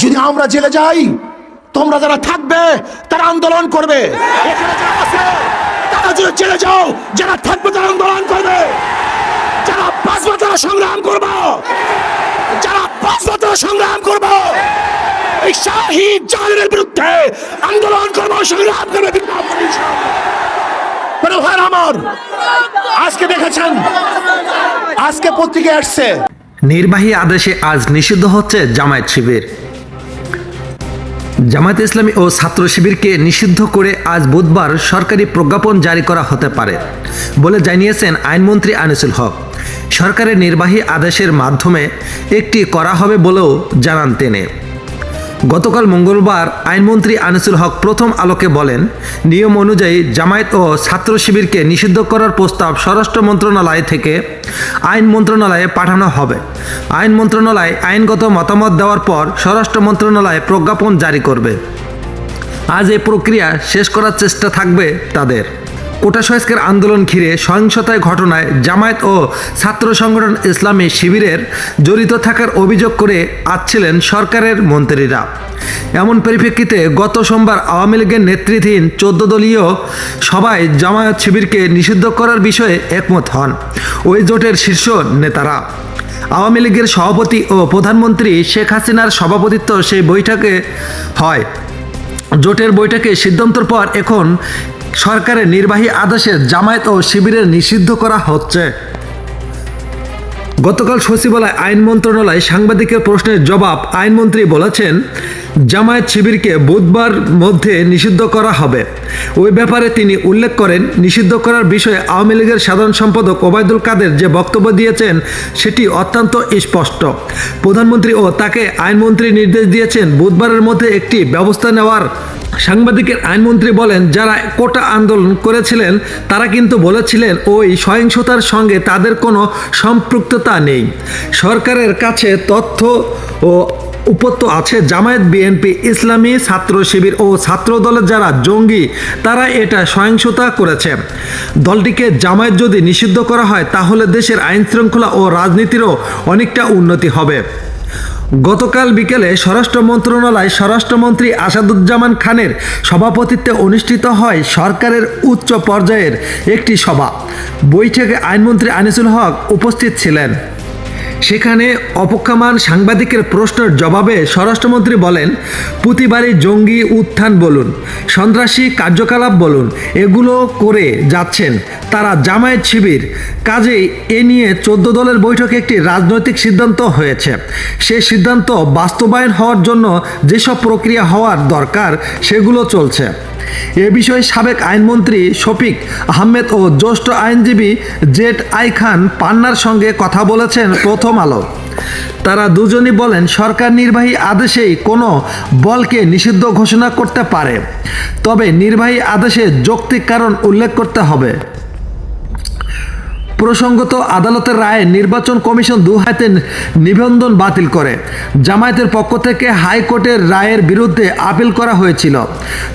যদি আমরা জেলে যাই, তোমরা যারা থাকবে, তারা আন্দোলন করবে। তারা যদি জেলে যাও, যারা থাকবে, তারা আন্দোলন করবে। যারা বাঁচবে তারা সংগ্রাম করব, যারা বাঁচবে তারা সংগ্রাম করব, এই জাহানের বিরুদ্ধে আন্দোলন করব, সংগ্রাম করবে আমার, আজকে দেখেছেন, আজকে পত্রিকায় আসছে। নির্বাহী আদেশে আজ নিষিদ্ধ হচ্ছে জামায়াত শিবির। জামায়াত ইসলামী ও ছাত্র শিবিরকে নিষিদ্ধ করে আজ বুধবার সরকারি প্রজ্ঞাপন জারি করা হতে পারে বলে জানিয়েছেন আইনমন্ত্রী আনিসুল হক। সরকারের নির্বাহী আদেশের মাধ্যমে একটি করা হবে বলেও জানান তিনি। গতকাল মঙ্গলবার আইনমন্ত্রী আনিসুল হক প্রথম আলোকে বলেন, নিয়ম অনুযায়ী জামায়াত ও ছাত্র শিবিরকে নিষিদ্ধ করার প্রস্তাব স্বরাষ্ট্র মন্ত্রণালয় থেকে আইন মন্ত্রণালয়ে পাঠানো হবে। আইন মন্ত্রণালয় আইনগত মতামত দেওয়ার পর স্বরাষ্ট্র মন্ত্রণালয় প্রজ্ঞাপন জারি করবে। আজ এ প্রক্রিয়া শেষ করার চেষ্টা থাকবে তাদের। কোটা সংস্কার আন্দোলন ঘিরে সহিংসতায় ঘটনায় জামায়াত ও ছাত্র সংগঠন ইসলামী শিবিরের জড়িত থাকার অভিযোগ করে আসছিলেন সরকারের মন্ত্রীরা। এমন পরিপ্রেক্ষিতে গত সোমবার আওয়ামী লীগের নেতৃত্বাধীন চোদ্দ দলীয় সভায় জামায়াত শিবিরকে নিষিদ্ধ করার বিষয়ে একমত হন ওই জোটের শীর্ষ নেতারা। আওয়ামী লীগের সভাপতি ও প্রধানমন্ত্রী শেখ হাসিনার সভাপতিত্ব সেই বৈঠকে হয়। জোটের বৈঠকে সিদ্ধান্তর পর এখন সরকারের নির্বাহী আদেশে জামায়াত ও শিবিরের নিষিদ্ধ করা হচ্ছে। গতকাল সচিবালয় আইন মন্ত্রণালয় সাংবাদিকের প্রশ্নের জবাব আইনমন্ত্রী বলেছেন, জামায়াত শিবিরকে বুধবার মধ্যে নিষিদ্ধ করা হবে। ওই ব্যাপারে তিনি উল্লেখ করেন, নিষিদ্ধ করার বিষয়ে আওয়ামী লীগের সাধারণ সম্পাদক ওবায়দুল কাদের যে বক্তব্য দিয়েছেন, সেটি অত্যন্ত স্পষ্ট। প্রধানমন্ত্রী ও তাকে আইনমন্ত্রী নির্দেশ দিয়েছেন, বুধবারের মধ্যে একটি ব্যবস্থা নেওয়ার সাংবাদিকের আইনমন্ত্রী বলেন, যারা কোটা আন্দোলন করেছিলেন, তারা কিন্তু বলেছিলেন, ওই সহিংসতার সঙ্গে তাদের কোনো সম্পৃক্ততা নেই। সরকারের কাছে তথ্য ও উপত্য আছে, জামায়াত, বিএনপি, ইসলামী ছাত্র শিবির ও ছাত্র দলের যারা জঙ্গি, তারা এটা সহিংসতা করেছে। দলটিকে জামায়াত যদি নিষিদ্ধ করা হয়, তাহলে দেশের আইন শৃঙ্খলা ও রাজনীতিরও অনেকটা উন্নতি হবে। গতকাল বিকেলে স্বরাষ্ট্র মন্ত্রণালয় স্বরাষ্ট্রমন্ত্রী আসাদুজ্জামান খানের সভাপতিত্বে অনুষ্ঠিত হয় সরকারের উচ্চ পর্যায়ের একটি সভা। বৈঠকে আইনমন্ত্রী আনিসুল হক উপস্থিত ছিলেন। সেখানে অপেক্ষমান সাংবাদিকের প্রশ্নের জবাবে স্বরাষ্ট্রমন্ত্রী বলেন প্রতিবারই জঙ্গি উত্থান বলুন, সন্ত্রাসী কার্যকলাপ বলুন, এগুলো করে যাচ্ছেন তারা জামায়াত শিবির কাজেই এ নিয়ে চোদ্দ দলের বৈঠকে একটি রাজনৈতিক সিদ্ধান্ত হয়েছে। সেই সিদ্ধান্ত বাস্তবায়ন হওয়ার জন্য যেসব প্রক্রিয়া হওয়ার দরকার, সেগুলো চলছে। এ বিষয়ে সাবেক আইনমন্ত্রী শফিক আহমেদ ও জ্যেষ্ঠ আইনজীবী জেট আই খান পান্নার সঙ্গে কথা বলেছেন প্রথম আলো। তারা দুজনই বলেন, সরকার নির্বাহী আদেশেই কোনো বলকে নিষিদ্ধ ঘোষণা করতে পারে। তবে নির্বাহী আদেশে যৌক্তিক কারণ উল্লেখ করতে হবে। প্রসঙ্গত আদালতের রায়ে নির্বাচন কমিশন দু হাতে নিবন্ধন বাতিল করে। জামায়াতের পক্ষ থেকে হাইকোর্টের রায়ের বিরুদ্ধে আপিল করা হয়েছিল।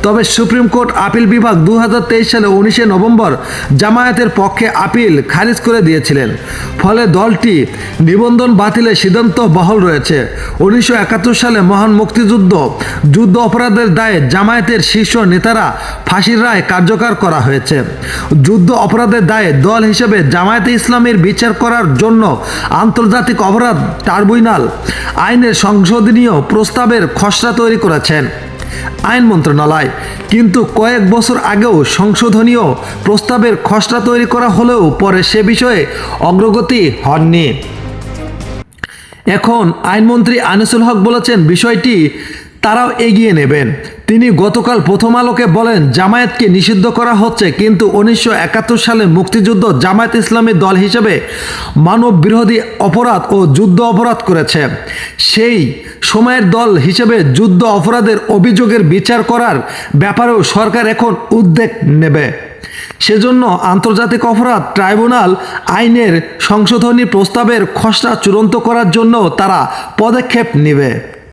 তবে সুপ্রিম কোর্ট আপিল বিভাগ দু হাজার তেইশ সালে উনিশে নভেম্বর জামায়াতের পক্ষে আপিল খারিজ করে দিয়েছিলেন। ফলে দলটি নিবন্ধন বাতিলের সিদ্ধান্ত বহল রয়েছে। উনিশশো একাত্তর সালে মহান মুক্তিযুদ্ধ, যুদ্ধ অপরাধের দায়ে জামায়াতের শীর্ষ নেতারা ফাঁসির রায় কার্যকর করা হয়েছে। যুদ্ধ অপরাধের দায়ে দল হিসেবে জামায়াতে ইসলামের বিচার করার জন্য আন্তর্জাতিক অপরাধ ট্রাইব্যুনাল আইনের সংশোধনীয় প্রস্তাবের খসড়া তৈরি করেছেন। আইন মন্ত্রণালয়, কিন্তু কয়েক বছর আগেও সংশোধনীয় প্রস্তাবের খসড়া তৈরি করা হলেও পরে সে বিষয়ে অগ্রগতি হননি। এখন আইনমন্ত্রী আনিসুল হক বলেছেন, বিষয়টি তারাও এগিয়ে নেবেন। তিনি গতকাল প্রথম আলোকে বলেন, জামায়াতকে নিষিদ্ধ করা হচ্ছে, কিন্তু উনিশশো একাত্তর সালে মুক্তিযুদ্ধ জামায়াত ইসলামী দল হিসেবে মানব বিরোধী অপরাধ ও যুদ্ধ অপরাধ করেছে। সেই সময়ের দল হিসেবে যুদ্ধ অপরাধের অভিযোগের বিচার করার ব্যাপারেও সরকার এখন উদ্যোগ নেবে। সেজন্য আন্তর্জাতিক অপরাধ ট্রাইব্যুনাল আইনের সংশোধনী প্রস্তাবের খসড়া চূড়ান্ত করার জন্য তারা পদক্ষেপ নেবে।